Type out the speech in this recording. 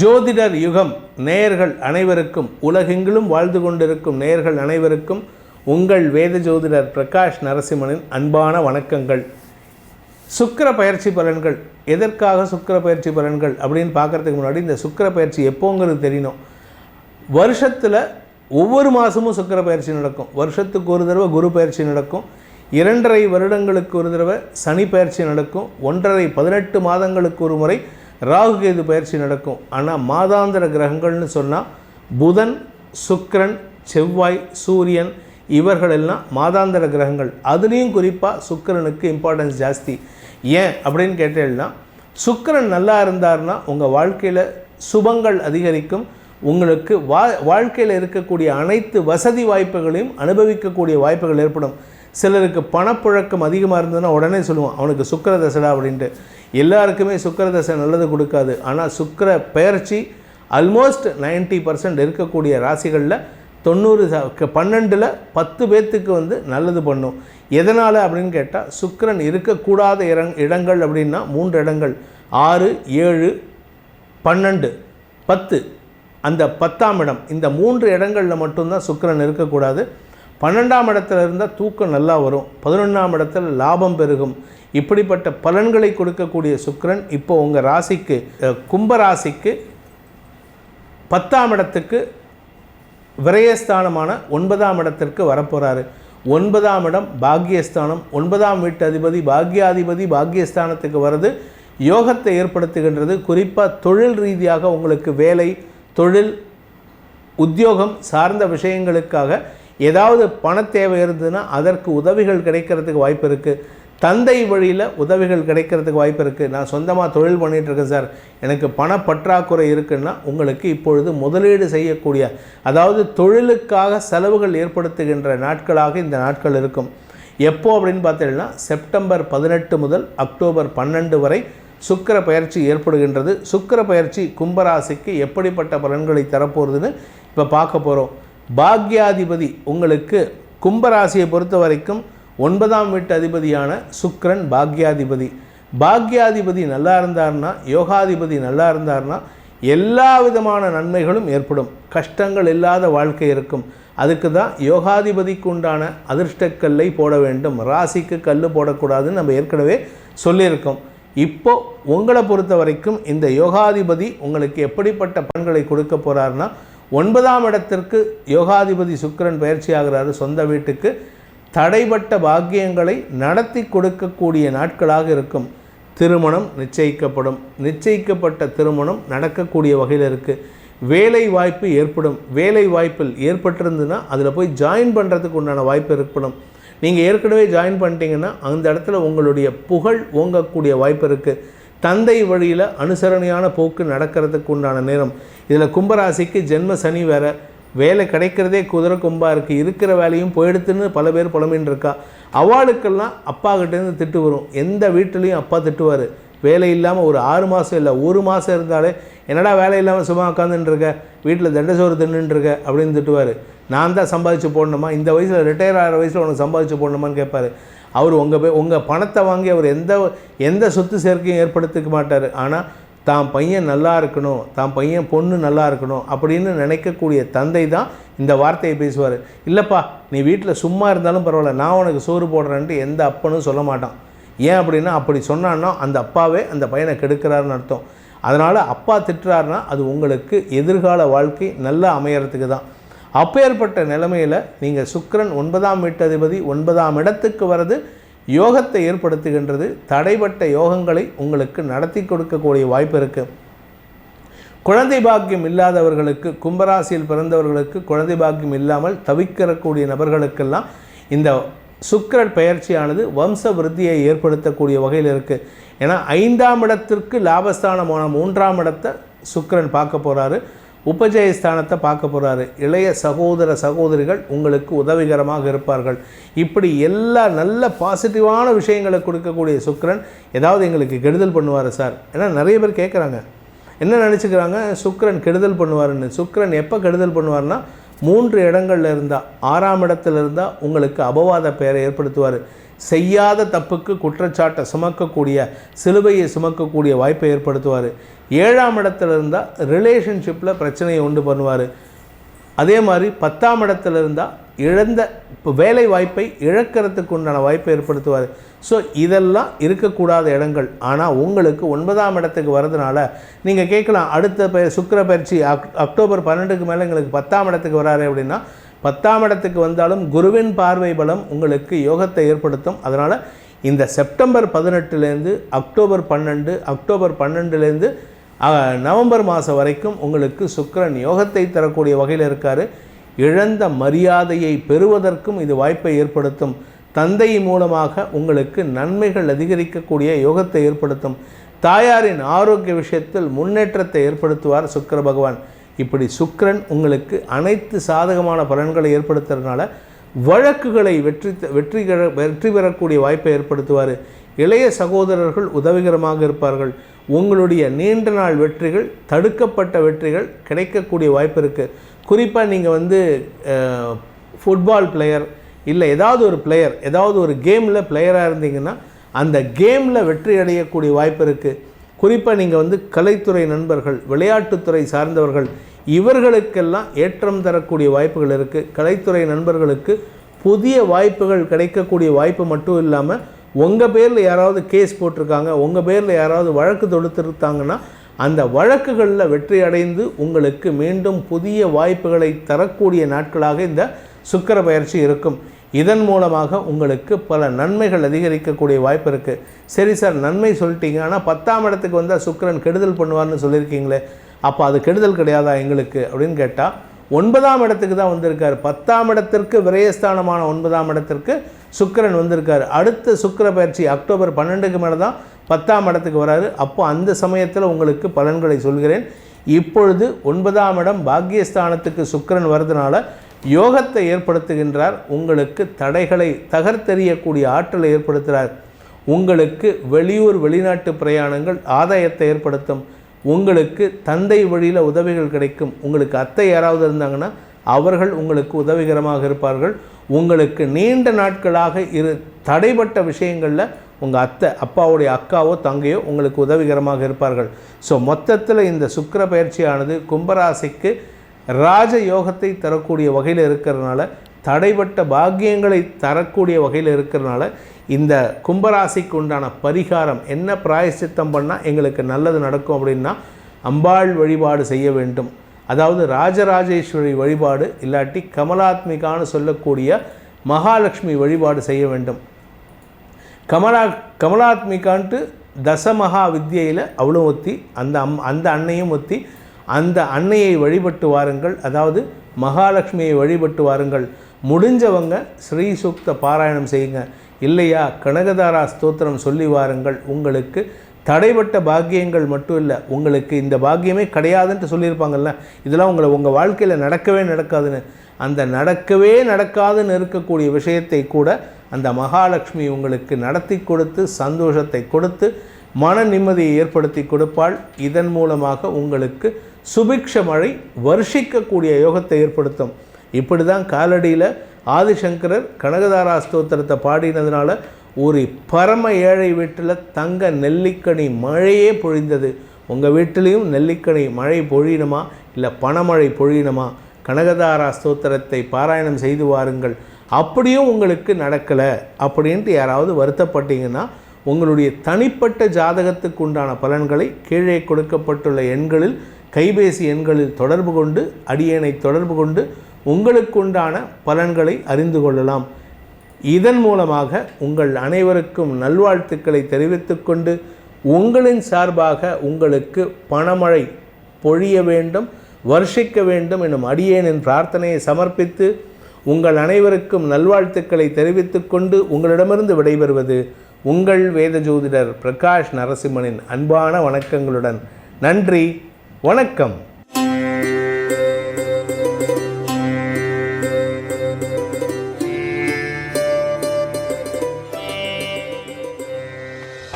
ஜோதிடர் யுகம் நேயர்கள் அனைவருக்கும் உலகெங்கிலும் வாழ்ந்து கொண்டிருக்கும் நேயர்கள் அனைவருக்கும் உங்கள் வேத ஜோதிடர் பிரகாஷ் நரசிம்மனின் அன்பான வணக்கங்கள். சுக்கிர பயிற்சி பலன்கள் எதற்காக சுக்கிர பயிற்சி பலன்கள் அப்படின்னு பார்க்கறதுக்கு முன்னாடி இந்த சுக்கிர பயிற்சி எப்போங்கிறது தெரியணும். வருஷத்தில் ஒவ்வொரு மாதமும் சுக்கிர பயிற்சி நடக்கும். வருஷத்துக்கு ஒரு தடவை குரு பயிற்சி நடக்கும். இரண்டரை வருடங்களுக்கு ஒரு தடவை சனி பயிற்சி நடக்கும். ஒன்றரை பதினெட்டு மாதங்களுக்கு ஒரு முறை ராகு கேது பயிற்சி நடக்கும். ஆனால் மாதாந்திர கிரகங்கள்னு சொன்னால் புதன் சுக்ரன் செவ்வாய் சூரியன் இவர்களெல்லாம் மாதாந்திர கிரகங்கள். அதுலேயும் குறிப்பாக சுக்கிரனுக்கு இம்பார்ட்டன்ஸ் ஜாஸ்தி. ஏன் அப்படின்னு கேட்டேன்னா சுக்கிரன் நல்லா இருந்தார்னா உங்கள் வாழ்க்கையில் சுபங்கள் அதிகரிக்கும். உங்களுக்கு வா வாழ்க்கையில் இருக்கக்கூடிய அனைத்து வசதி வாய்ப்புகளையும் அனுபவிக்கக்கூடிய வாய்ப்புகள் ஏற்படும். சிலருக்கு பணப்புழக்கம் அதிகமாக இருந்ததுன்னா உடனே சொல்லுவோம் அவனுக்கு சுக்கர தசடா அப்படின்ட்டு. எல்லாருக்குமே சுக்கர தசை நல்லது கொடுக்காது. ஆனால் சுக்கர பெயர்ச்சி ஆல்மோஸ்ட் 90% பர்சன்ட் இருக்கக்கூடிய ராசிகளில் தொண்ணூறு பன்னெண்டில் பத்து பேர்த்துக்கு வந்து நல்லது பண்ணும். எதனால் அப்படின்னு கேட்டால் சுக்கரன் இருக்கக்கூடாத இடங் இடங்கள் அப்படின்னா மூன்று இடங்கள். ஆறு ஏழு பன்னெண்டு பத்து. அந்த பத்தாம் இடம். இந்த மூன்று இடங்களில் மட்டும்தான் சுக்கரன் இருக்கக்கூடாது. பன்னெண்டாம் இடத்துல இருந்தால் தூக்கம் நல்லா வரும். பதினொன்றாம் இடத்துல லாபம் பெருகும். இப்படிப்பட்ட பலன்களை கொடுக்கக்கூடிய சுக்கரன் இப்போ உங்கள் ராசிக்கு கும்ப ராசிக்கு பத்தாம் இடத்துக்கு விரயஸ்தானமான ஒன்பதாம் இடத்திற்கு வரப்போகிறாரு ஒன்பதாம் இடம் பாக்யஸ்தானம். ஒன்பதாம் வீட்டு அதிபதி பாக்யாதிபதி பாக்யஸ்தானத்துக்கு வர்றது யோகத்தை ஏற்படுத்துகின்றது. குறிப்பாக தொழில் ரீதியாக உங்களுக்கு வேலை தொழில் உத்தியோகம் சார்ந்த விஷயங்களுக்காக ஏதாவது பண தேவை இருந்ததுன்னா அதற்கு உதவிகள் கிடைக்கிறதுக்கு வாய்ப்பு இருக்குது தந்தை வழியில் உதவிகள் கிடைக்கிறதுக்கு வாய்ப்பு இருக்குது நான் சொந்தமாக தொழில் பண்ணிகிட்ருக்கேன் இருக்கேன் சார். எனக்கு பண பற்றாக்குறை இருக்குன்னா உங்களுக்கு இப்பொழுது முதலீடு செய்யக்கூடிய அதாவது தொழிலுக்காக செலவுகள் ஏற்படுத்துகின்ற நாட்களாக இந்த நாட்கள் இருக்கும். எப்போ அப்படின்னு பார்த்தீங்கன்னா செப்டம்பர் பதினெட்டு முதல் அக்டோபர் பன்னெண்டு வரை சுக்கிர பயிற்சி ஏற்படுகின்றது. சுக்கிர பயிற்சி கும்பராசிக்கு எப்படிப்பட்ட பலன்களை தரப்போகுதுன்னு இப்போ பார்க்க போகிறோம் பாக்யாதிபதி உங்களுக்கு கும்பராசியை பொறுத்த வரைக்கும் ஒன்பதாம் வீட்டு அதிபதியான சுக்கிரன் பாக்யாதிபதி. பாக்யாதிபதி நல்லா இருந்தார்னா யோகாதிபதி நல்லா இருந்தார்னா எல்லா விதமான நன்மைகளும் ஏற்படும். கஷ்டங்கள் இல்லாத வாழ்க்கை இருக்கும். அதுக்கு தான் யோகாதிபதிக்கு உண்டான அதிர்ஷ்டக்கல்லை போட வேண்டும். ராசிக்கு கல் போடக்கூடாதுன்னு நம்ம ஏற்கனவே சொல்லியிருக்கோம். இப்போ உங்களை பொறுத்த வரைக்கும் இந்த யோகாதிபதி உங்களுக்கு எப்படிப்பட்ட பலன்களை கொடுக்க போகிறாருன்னா ஒன்பதாம் இடத்திற்கு யோகாதிபதி சுக்கிரன் பயிற்சி ஆகிறாரு சொந்த வீட்டுக்கு தடைப்பட்ட பாக்கியங்களை நடத்தி கொடுக்கக்கூடிய நாட்களாக இருக்கும். திருமணம் நிச்சயிக்கப்படும். நிச்சயிக்கப்பட்ட திருமணம் நடக்கக்கூடிய வகையில் இருக்குது வேலை வாய்ப்பு ஏற்படும். வேலை வாய்ப்பில் ஏற்பட்டிருந்துன்னா அதில் போய் ஜாயின் பண்ணுறதுக்கு உண்டான வாய்ப்பு ஏற்படும். நீங்கள் ஏற்கனவே ஜாயின் பண்ணிட்டீங்கன்னா அந்த இடத்துல உங்களுடைய புகழ் ஓங்கக்கூடிய வாய்ப்பு இருக்குது தந்தை வழியில் அனுசரணையான போக்கு நடக்கிறதுக்கு உண்டான நேரம். இதில் கும்பராசிக்கு ஜென்ம சனி வேற. வேலை கிடைக்கிறதே குதிரை கும்பாக இருக்குது இருக்கிற வேலையும் போயிடுத்துன்னு பல பேர் புலம்பின்னு இருக்கா அவளுக்கெல்லாம் அப்பா கிட்டேருந்து திட்டு வரும். எந்த வீட்டிலையும் அப்பா திட்டுவார். வேலை இல்லாமல் ஒரு ஆறு மாதம் இல்லை ஒரு மாதம் இருந்தாலே என்னடா வேலை இல்லாமல் சும்மா உட்காந்துட்டுருக்க வீட்டில் தண்டசோறு தின்னுட்டுருக்க அப்படின்னு திட்டுவார். நான் தான் சம்பாதிச்சு போடணுமா? இந்த வயசில் ரிட்டையர் ஆகிற வயசில் உனக்கு சம்பாதிச்சு போடணுமான்னு கேட்பாரு. அவர் உங்கள் பே உங்கள் பணத்தை வாங்கி அவர் எந்த எந்த சொத்து சேர்க்கையும் ஏற்படுத்திக்க மாட்டார். ஆனால் தான் பையன் நல்லா இருக்கணும் தான் பையன் பொண்ணு நல்லா இருக்கணும் அப்படின்னு நினைக்கக்கூடிய தந்தை தான் இந்த வார்த்தையை பேசுவார். இல்லைப்பா நீ வீட்டில் சும்மா இருந்தாலும் பரவாயில்ல நான் உனக்கு சோறு போடுறேன்ட்டு எந்த அப்பனும் சொல்ல மாட்டான். ஏன் அப்படின்னா அப்படி சொன்னான்னா அந்த அப்பாவே அந்த பையனை கெடுக்கிறாருன்னு அர்த்தம். அதனால் அப்பா திட்டுறாருன்னா அது உங்களுக்கு எதிர்கால வாழ்க்கை நல்லா அமையறதுக்கு தான். அப்பேற்பட்ட நிலைமையில் நீங்கள் சுக்கிரன் ஒன்பதாம் வீட்டதிபதி ஒன்பதாம் இடத்துக்கு வர்றது யோகத்தை ஏற்படுத்துகின்றது. தடைப்பட்ட யோகங்களை உங்களுக்கு நடத்தி கொடுக்கக்கூடிய வாய்ப்பு இருக்குது குழந்தை பாக்கியம் இல்லாதவர்களுக்கு கும்பராசியில் பிறந்தவர்களுக்கு குழந்தை பாக்கியம் இல்லாமல் தவிக்கிறக்கூடிய நபர்களுக்கெல்லாம் இந்த சுக்கிரன் பெயர்ச்சியானது வம்ச விருத்தியை ஏற்படுத்தக்கூடிய வகையில் இருக்குது ஏன்னா ஐந்தாம் இடத்திற்கு லாபஸ்தானமான மூன்றாம் இடத்தை சுக்கிரன் பார்க்க போகிறாரு உபஜயஸ்தானத்தை பார்க்க போகிறாரு இளைய சகோதர சகோதரிகள் உங்களுக்கு உதவிகரமாக இருப்பார்கள். இப்படி எல்லா நல்ல பாசிட்டிவான விஷயங்களை கொடுக்கக்கூடிய சுக்கிரன் ஏதாவது எங்களுக்கு கெடுதல் பண்ணுவார் சார். ஏன்னா நிறைய பேர் கேட்குறாங்க என்ன நினச்சிக்கிறாங்க? சுக்கரன் கெடுதல் பண்ணுவாருன்னு. சுக்கரன் எப்போ கெடுதல் பண்ணுவார்னா மூன்று இடங்கள்ல இருந்தால் ஆறாம் இடத்துல இருந்தால் உங்களுக்கு அபவாத பெயரை ஏற்படுத்துவார். செய்யாத தப்புக்கு குற்றச்சாட்டை சுமக்கக்கூடிய சிலுவையை சுமக்கக்கூடிய வாய்ப்பை ஏற்படுத்துவார். ஏழாம் இடத்துல இருந்தால் ரிலேஷன்ஷிப்பில் பிரச்சனையை உண்டு பண்ணுவார். அதே மாதிரி பத்தாம் இடத்துல இருந்தால் இழந்த இப்போ வேலை வாய்ப்பை இழக்கிறதுக்கு உண்டான வாய்ப்பை ஏற்படுத்துவார். ஸோ இதெல்லாம் இருக்கக்கூடாத இடங்கள். ஆனால் உங்களுக்கு ஒன்பதாம் இடத்துக்கு வரதுனால நீங்கள் கேட்கலாம் அடுத்த ப சுக்கிர பயிற்சி அக் அக்டோபர் பன்னெண்டுக்கு மேலே எங்களுக்கு பத்தாம் இடத்துக்கு வராரு அப்படின்னா பத்தாம் இடத்துக்கு வந்தாலும் குருவின் பார்வை பலம் உங்களுக்கு யோகத்தை ஏற்படுத்தும். அதனால் இந்த செப்டம்பர் பதினெட்டுலேருந்து அக்டோபர் பன்னெண்டு அக்டோபர் பன்னெண்டுலேருந்து நவம்பர் மாதம் வரைக்கும் உங்களுக்கு சுக்கரன் யோகத்தை தரக்கூடிய வகையில் இருக்கார். இழந்த மரியாதையை பெறுவதற்கும் இது வாய்ப்பை ஏற்படுத்தும். தந்தை மூலமாக உங்களுக்கு நன்மைகள் அதிகரிக்கக்கூடிய யோகத்தை ஏற்படுத்தும். தாயாரின் ஆரோக்கிய விஷயத்தில் முன்னேற்றத்தை ஏற்படுத்துவார் சுக்கர பகவான். இப்படி சுக்கரன் உங்களுக்கு அனைத்து சாதகமான பலன்களை ஏற்படுத்துறதுனால வழக்குகளை வெற்றி வெற்றி பெற- வெற்றி பெறக்கூடிய வாய்ப்பை ஏற்படுத்துவார். இளைய சகோதரர்கள் உதவிகரமாக இருப்பார்கள். உங்களுடைய நீண்ட நாள் வெற்றிகள் தடுக்கப்பட்ட வெற்றிகள் கிடைக்கக்கூடிய வாய்ப்பு இருக்குது குறிப்பாக நீங்கள் வந்து ஃபுட்பால் பிளேயர் இல்லை ஏதாவது ஒரு பிளேயர் ஏதாவது ஒரு கேமில் பிளேயராக இருந்தீங்கன்னா அந்த கேமில் வெற்றி அடையக்கூடிய வாய்ப்பு இருக்குது குறிப்பாக நீங்கள் வந்து கலைத்துறை நண்பர்கள் விளையாட்டுத்துறை சார்ந்தவர்கள் இவர்களுக்கெல்லாம் ஏற்றம் தரக்கூடிய வாய்ப்புகள் இருக்குது கலைத்துறை நண்பர்களுக்கு புதிய வாய்ப்புகள் கிடைக்கக்கூடிய வாய்ப்பு மட்டும் இல்லாமல் உங்கள் பேரில் யாராவது கேஸ் போட்டிருக்காங்க உங்கள் பேரில் யாராவது வழக்கு தொடுத்திருக்காங்கன்னா அந்த வழக்குகளில் வெற்றி அடைந்து உங்களுக்கு மீண்டும் புதிய வாய்ப்புகளை தரக்கூடிய நாட்களாக இந்த சுக்கிர பயிற்சி இருக்கும். இதன் மூலமாக உங்களுக்கு பல நன்மைகள் அதிகரிக்கக்கூடிய வாய்ப்பு இருக்குது சரி சார் நன்மை சொல்லிட்டீங்க. ஆனால் பத்தாம் இடத்துக்கு வந்தால் சுக்கிரன் கெடுதல் பண்ணுவார்னு சொல்லியிருக்கீங்களே அப்போ அது கெடுதல் கிடையாதா எங்களுக்கு? அப்படின்னு கேட்டால் ஒன்பதாம் இடத்துக்கு தான் வந்திருக்கார். பத்தாம் இடத்திற்கு விரயஸ்தானமான ஒன்பதாம் இடத்திற்கு சுக்கிரன் வந்திருக்கார். அடுத்த சுக்கர பயிற்சி அக்டோபர் பன்னெண்டுக்கு மேலே தான் பத்தாம் இடத்துக்கு வராரு. அப்போ அந்த சமயத்தில் உங்களுக்கு பலன்களை சொல்கிறேன். இப்பொழுது ஒன்பதாம் இடம் பாக்கியஸ்தானத்துக்கு சுக்கிரன் வர்றதுனால யோகத்தை ஏற்படுத்துகின்றார். உங்களுக்கு தடைகளை தகர்த்தெறியக்கூடிய ஆற்றலை ஏற்படுத்துகிறார் உங்களுக்கு வெளியூர் வெளிநாட்டு பிரயாணங்கள் ஆதாயத்தை ஏற்படுத்தும். உங்களுக்கு தந்தை வழியில் உதவிகள் கிடைக்கும். உங்களுக்கு அத்தை யாராவது இருந்தாங்கன்னா அவர்கள் உங்களுக்கு உதவிகரமாக இருப்பார்கள். உங்களுக்கு நீண்ட நாட்களாக இரு தடைப்பட்ட விஷயங்களில் உங்கள் அத்தை அப்பாவுடைய அக்காவோ தங்கையோ உங்களுக்கு உதவிகரமாக இருப்பார்கள். ஸோ மொத்தத்தில் இந்த சுக்கிர பயிற்சியானது கும்பராசிக்கு ராஜ யோகத்தை தரக்கூடிய வகையில் இருக்கிறதுனால தடைப்பட்ட பாக்கியங்களை தரக்கூடிய வகையில் இருக்கிறதுனால இந்த கும்பராசிக்கு உண்டான பரிகாரம் என்ன பிராயசித்தம் பண்ணால் எங்களுக்கு நல்லது நடக்கும் அப்படின்னா அம்பாள் வழிபாடு செய்ய வேண்டும். அதாவது ராஜராஜேஸ்வரி வழிபாடு இல்லாட்டி கமலாத்மிகான்னு சொல்லக்கூடிய மகாலட்சுமி வழிபாடு செய்ய வேண்டும். கமலா கமலாத்மிகான்ட்டு தசமகா வித்யையில் அவளும் ஒத்தி அந்த அம் அந்த அன்னையும் ஒத்தி அந்த அன்னையை வழிபட்டு வாருங்கள். அதாவது மகாலட்சுமியை வழிபட்டு வாருங்கள். முடிஞ்சவங்க ஸ்ரீசூக்த பாராயணம் செய்யுங்க. இல்லையா? கனகதாரா ஸ்தோத்திரம் சொல்லி வாருங்கள். உங்களுக்கு தடைப்பட்ட பாக்கியங்கள் மட்டும் இல்லை உங்களுக்கு இந்த பாக்கியமே கிடையாதுன்ட்டு சொல்லியிருப்பாங்கல்ல இதெல்லாம் உங்களை உங்கள் வாழ்க்கையில் நடக்கவே நடக்காதுன்னு. அந்த நடக்கவே நடக்காதுன்னு இருக்கக்கூடிய விஷயத்தை கூட அந்த மகாலட்சுமி உங்களுக்கு நடத்தி கொடுத்து சந்தோஷத்தை கொடுத்து மன நிம்மதியை ஏற்படுத்தி கொடுப்பாள். இதன் மூலமாக உங்களுக்கு சுபிக்ஷ மழை வருஷிக்கக்கூடிய யோகத்தை ஏற்படுத்தும். இப்படி தான் காலடியில் ஆதிசங்கரர் கனகதாரா ஸ்தோத்திரத்தை பாடினதுனால ஒரு பரம ஏழை வீட்டில் தங்க நெல்லிக்கனி மழையே பொழிந்தது. உங்கள் வீட்டிலையும் நெல்லிக்கனி மழை பொழியணுமா இல்லை பணமழை பொழியணுமா கனகதாரா ஸ்தோத்திரத்தை பாராயணம் செய்து வாருங்கள். அப்படியும் உங்களுக்கு நடக்கலை. அப்படின்ட்டு யாராவது வருத்தப்பட்டீங்கன்னா உங்களுடைய தனிப்பட்ட ஜாதகத்துக்கு உண்டான பலன்களை கீழே கொடுக்கப்பட்டுள்ள எண்களில் கைபேசி எண்களில் தொடர்பு கொண்டு அடியனை தொடர்பு கொண்டு உங்களுக்குண்டான பலன்களை அறிந்து கொள்ளலாம். இதன் மூலமாக உங்கள் அனைவருக்கும் நல்வாழ்த்துக்களை தெரிவித்துக்கொண்டு உங்களின் சார்பாக உங்களுக்கு பணமழை பொழிய வேண்டும் வருஷிக்க வேண்டும் எனும் அடியேனின் பிரார்த்தனையை சமர்ப்பித்து உங்கள் அனைவருக்கும் நல்வாழ்த்துக்களை தெரிவித்துக்கொண்டு உங்களிடமிருந்து விடைபெறுவது உங்கள் வேத ஜோதிடர் பிரகாஷ் நரசிம்மனின் அன்பான வணக்கங்களுடன். நன்றி வணக்கம்.